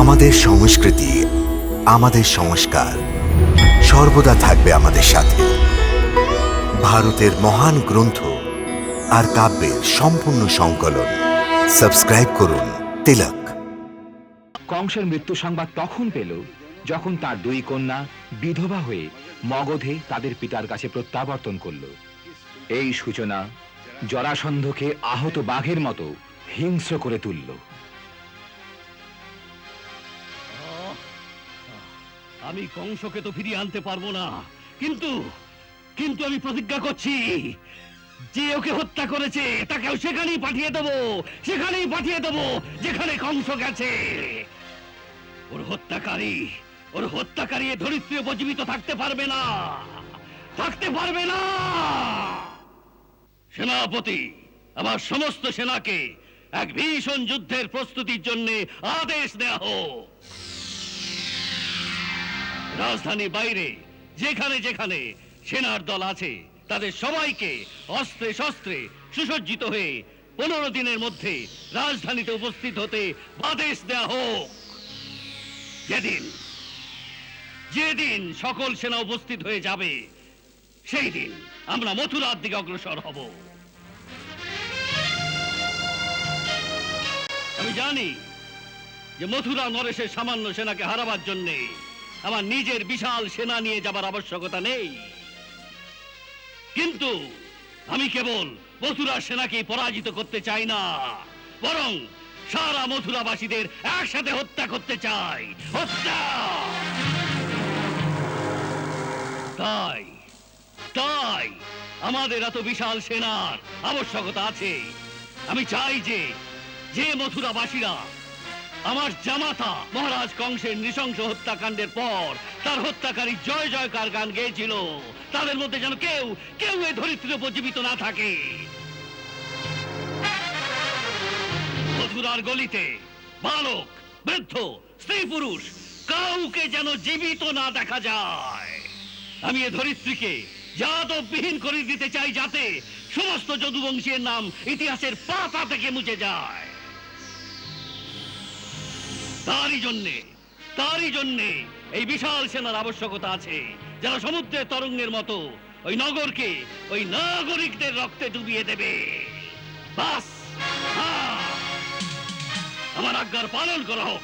আমাদের সংস্কৃতি, আমাদের সংস্কার সর্বদা থাকবে আমাদের সাথে। ভারতের মহান গ্রন্থ আর কাব্যের সম্পূর্ণ সংকলন। সাবস্ক্রাইব করুন তিলক। কংসের মৃত্যু সংবাদ তখন পেল যখন তার দুই কন্যা বিধবা হয়ে মগধে তাদের পিতার কাছে প্রত্যাবর্তন করল। এই সূচনা জরাসন্ধকে আহত বাঘের মতো হিংস্র করে তুলল। আমি কংসকে তো ফিরিয়ে আনতে পারব না। কিন্তু কিন্তু আমি প্রতিজ্ঞা করছি, যে ওকে হত্যা করেছে, তাকেও সেখানেই পাঠিয়ে দেবো, সেখানেই পাঠিয়ে দেবো, যেখানে কংস গেছে। ওর হত্যাকারী ওর হত্যাকারী এ ধরিত্রী উপজীবিত থাকতে পারবে না। থাকতে পারবে না! সেনাপতি, আমার সমস্ত সেনাকে এক ভীষণ যুদ্ধের প্রস্তুতির জন্য আদেশ দেয়া হোক। রাজধানী বাইরে, যেখানে যেখানে সেনার দল আছে, তাদের সবাইকে অস্ত্রে শস্ত্রে সুসজ্জিত হয়ে পনেরো দিনের মধ্যে রাজধানীতে উপস্থিত হতে আদেশ দেয়া হোক। যেদিন যেদিন সকল সেনা উপস্থিত হয়ে যাবে, সেই দিন আমরা মথুরার দিকে অগ্রসর হব। আমি জানি যে মথুরা নরেশের সামান্য সেনাকে হারাবার জন্যে আমার নিজের বিশাল সেনা নিয়ে যাবার আবশ্যকতা নেই। কিন্তু আমি কেবল মথুরার সেনাকে পরাজিত করতে চাই না, বরং সারা মথুরাবাসীদের একসাথে হত্যা করতে চাই। হত্যা! তাই তাই আমাদের এত বিশাল সেনার আবশ্যকতা আছে। আমি চাই যে যে মথুরাবাসীরা আমার জামাতা মহারাজ কংসের নৃশংস হত্যাকাণ্ডের পর তার হত্যাকারী জয় জয়কার গান গেয়েছিল। তাদের মধ্যে যেন কেউ কেউ এ ধরিত্রীর উপর জীবিত না থাকে। মথুরার গলিতে বালক, বৃদ্ধ, স্ত্রী, পুরুষ, কাউকে যেন জীবিত না দেখা যায়। আমি এ ধরিত্রীকে যাদববিহীন করে দিতে চাই যাতে সমস্ত যদুবংশীর নাম ইতিহাসের পাতা থেকে মুছে যায়। তারই জন্যে তারই জন্যে এই বিশাল সেনার আবশ্যকতা আছে, যারা সমুদ্রের তরঙ্গের মতো ওই নগরকে ওই নাগরিকদের রক্তে ডুবিয়ে দেবে বাস হ্যাঁ। আমার আজ্ঞার পালন করা হোক